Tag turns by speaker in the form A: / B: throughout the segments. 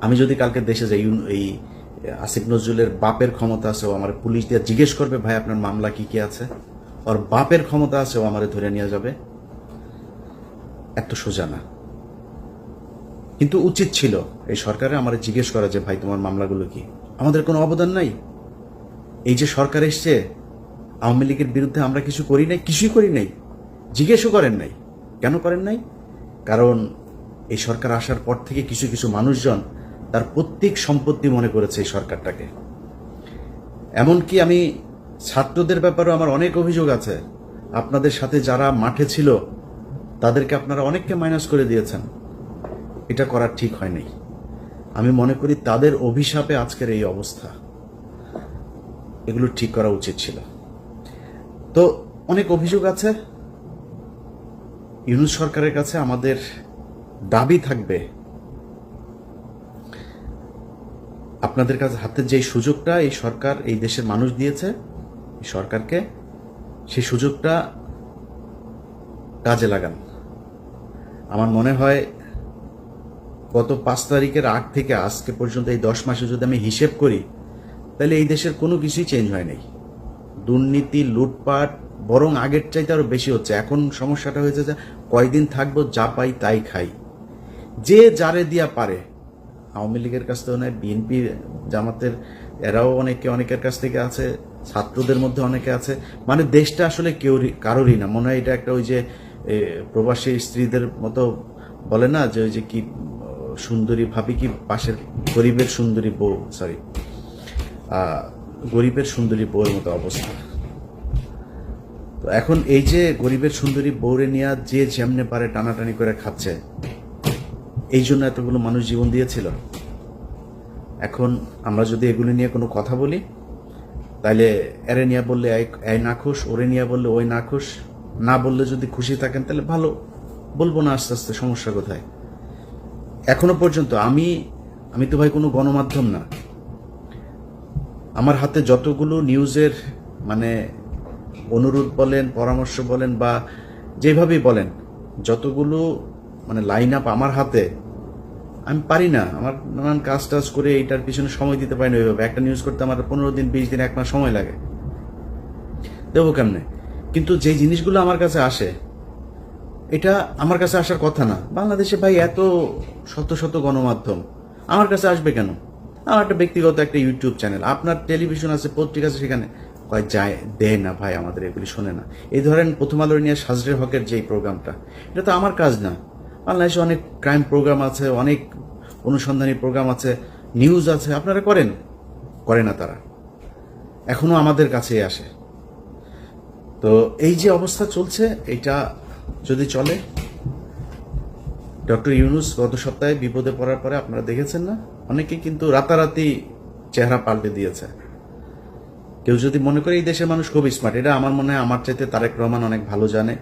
A: আমি যদি কালকে দেশে যাই এই, আসিফ নজরুলের বাপের ক্ষমতা আছে, ও আমার পুলিশ দিয়ে জিজ্ঞেস করবে, ভাই, আপনার মামলা কি কি আছে? ওর বাপের ক্ষমতা আছে, ও আমারে ধরে নিয়ে যাবে। এত সোজা না। কিন্তু উচিত ছিল এই সরকারে আমার জিজ্ঞেস করা যে, ভাই, তোমার মামলাগুলো কি? আমাদের কোনো অবদান নাই। এই যে সরকার এসছে, আওয়ামী লীগের বিরুদ্ধে আমরা কিছু করি নাই, কিছুই করি নাই, জিজ্ঞেসও করেন নাই। কেন করেন নাই? কারণ এই সরকার আসার পর থেকে কিছু কিছু মানুষজন তার প্রত্যেক সম্পত্তি মনে করেছে এই সরকারটাকে। এমনকি আমি ছাত্রদের ব্যাপারেও আমার অনেক অভিযোগ আছে। আপনাদের সাথে যারা মাঠে ছিল, তাদেরকে আপনারা অনেককে মাইনাস করে দিয়েছেন। এটা করা ঠিক হয়নি। আমি মনে করি তাদের অভিশাপে আজকের এই অবস্থা। এগুলো ঠিক করা উচিত ছিল। তো অনেক অভিযোগ আছে। ইউনুস সরকারের কাছে আমাদের দাবি থাকবে আপনাদের কাছে হাতে যে সুযোগটা এই সরকার, এই দেশের মানুষ দিয়েছে সরকারকে সেই সুযোগটা কাজে লাগান। আমার মনে হয় গত পাঁচ তারিখের আগ থেকে আজকে পর্যন্ত এই দশ মাসে যদি আমি হিসেব করি, তাহলে এই দেশের কোনো কিছুই চেঞ্জ হয় নাই। দুর্নীতি, লুটপাট, বরং আগের চাইতে আরও বেশি হচ্ছে। এখন সমস্যাটা হয়েছে যে কয়দিন থাকব, যা পাই তাই খাই। যে যারে দিয়া পারে আওয়ামী লীগের কাছ থেকে নয় বিএনপি জামাতের, এরাও অনেকে, অনেকের কাছ থেকে আছে, ছাত্রদের মধ্যে অনেকে আছে। মানে দেশটা আসলে কেউ কারোরই না। মনে হয় এটা একটা ওই যে প্রবাসী স্ত্রীদের মতো বলে না যে, ওই যে কি, সুন্দরী ভাবি কি পাশের গরিবের সুন্দরী বউ সরি গরিবের সুন্দরী বউয়ের মতো অবস্থা। তো এখন এই যে গরিবের সুন্দরী বউরে নিয়ে যে যেমনে পারে টানাটানি করে খাচ্ছে এই জন্য এতগুলো মানুষ জীবন দিয়েছিল। এখন আমরা যদি এগুলো নিয়ে কোনো কথা বলি তাইলে এরে নিয়ে বললে এই না খুশ, ওরে নিয়ে বললে, ওই না খুশ। না বললে যদি খুশি থাকেন, তাহলে ভালো। বলব না আস্তে আস্তে, সমস্যা কোথায়? এখনও পর্যন্ত আমি আমি তো ভাই কোনো গণমাধ্যম না। আমার হাতে যতগুলো নিউজের মানে অনুরোধ বলেন, পরামর্শ বলেন, বা যেভাবেই বলেন, যতগুলো মানে লাইন আপ আমার হাতে, আমি পারি না। আমার নানান কাজ টাজ করে এইটার পিছনে সময় দিতে পারি না ওইভাবে। একটা নিউজ করতে আমার পনেরো দিন, বিশ দিন, এক মাস সময় লাগে। দেবো কেমনে? কিন্তু যে জিনিসগুলো আমার কাছে আসে, এটা আমার কাছে আসার কথা না। বাংলাদেশে ভাই এত শত শত গণমাধ্যম, আমার কাছে আসবে কেন? আমার একটা ব্যক্তিগত একটা ইউটিউব চ্যানেল, আপনার টেলিভিশন আছে, পত্রিকা আছে সেখানে। কয়, যায়, দেয় না ভাই আমাদের এগুলি, শোনে না। এই ধরেন প্রথম আলোর নিয়ে সাজরের হকের যে প্রোগ্রামটা, এটা তো আমার কাজ না। বাংলাদেশে অনেক ক্রাইম প্রোগ্রাম আছে, অনেক অনুসন্ধানী প্রোগ্রাম আছে নিউজ আছে, আপনারা করেন? করে না তারা। এখনও আমাদের কাছেই আসে। তো এই যে অবস্থা চলছে এটা যদি চলে, ডক্টর ইউনুস গত সপ্তাহে বিপদে পড়ার পরে আপনারা দেখেছেন না? অনেকে কিন্তু রাতারাতি চেহারা পাল্টে দিয়েছে। কেউ যদি মনে করে এই দেশের মানুষ খুব স্মার্ট এটা আমার মনে হয়, আমার চাইতে তারেক রহমান অনেক ভালো জানে।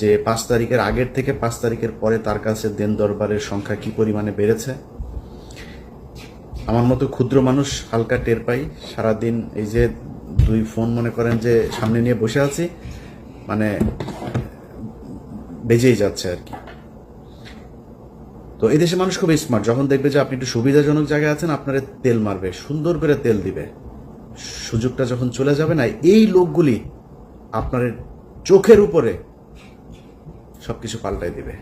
A: যে পাঁচ তারিখের আগের থেকে পাঁচ তারিখের পরে তার কাছে দেন দরবারের সংখ্যা কি পরিমাণে বেড়েছে? আমার মতো ক্ষুদ্র মানুষ হালকা টের পাই। সারাদিন এই যে দুই ফোন মনে করেন যে সামনে নিয়ে বসে আছি মানে বেজেই যাচ্ছে আর কি। তো এই দেশে মানুষ খুব স্মার্ট যখন দেখবে যে আপনি একটু সুবিধাজনক জায়গায় আছেন, আপনারে তেল মারবে, সুন্দর করে তেল দিবে। সুযোগটা যখন চলে যাবে না, এই লোকগুলি আপনার চোখের উপরে সবকিছু পাল্টাই দিবে।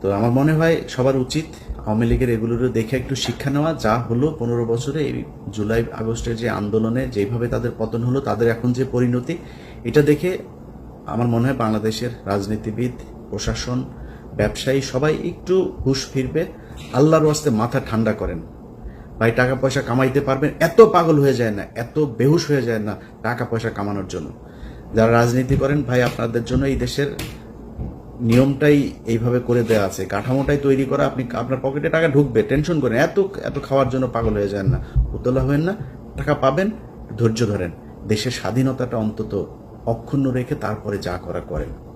A: তো আমার মনে হয় সবার উচিত আওয়ামী লীগের এগুলোর দেখে একটু শিক্ষা নেওয়া। যা হলো পনেরো বছরে এই জুলাই আগস্টের যে আন্দোলনে যেভাবে তাদের পতন হলো, তাদের এখন যে পরিণতি, এটা দেখে আমার মনে হয় বাংলাদেশের রাজনীতিবিদ, প্রশাসন, ব্যবসায়ী সবাই একটু হুশ ফিরবে। আল্লাহর ওয়াস্তে মাথা ঠান্ডা করেন। ভাই, টাকা পয়সা কামাইতে পারবেন, এত পাগল হয়ে যায় না, এত বেহুশ হয়ে যায় না টাকা পয়সা কামানোর জন্য। যারা রাজনীতি করেন, ভাই, আপনাদের জন্য এই দেশের নিয়মটাই এইভাবে করে দেওয়া আছে। কাঠামোটাই তৈরি করা, আপনি আপনার পকেটে টাকা ঢুকবে, টেনশন করেন, এত এত খাওয়ার জন্য পাগল হয়ে যান না। উতলা হবেন না, টাকা পাবেন, ধৈর্য ধরেন। দেশের স্বাধীনতাটা অন্তত অক্ষুণ্ণ রেখে তারপরে যা করা করেন।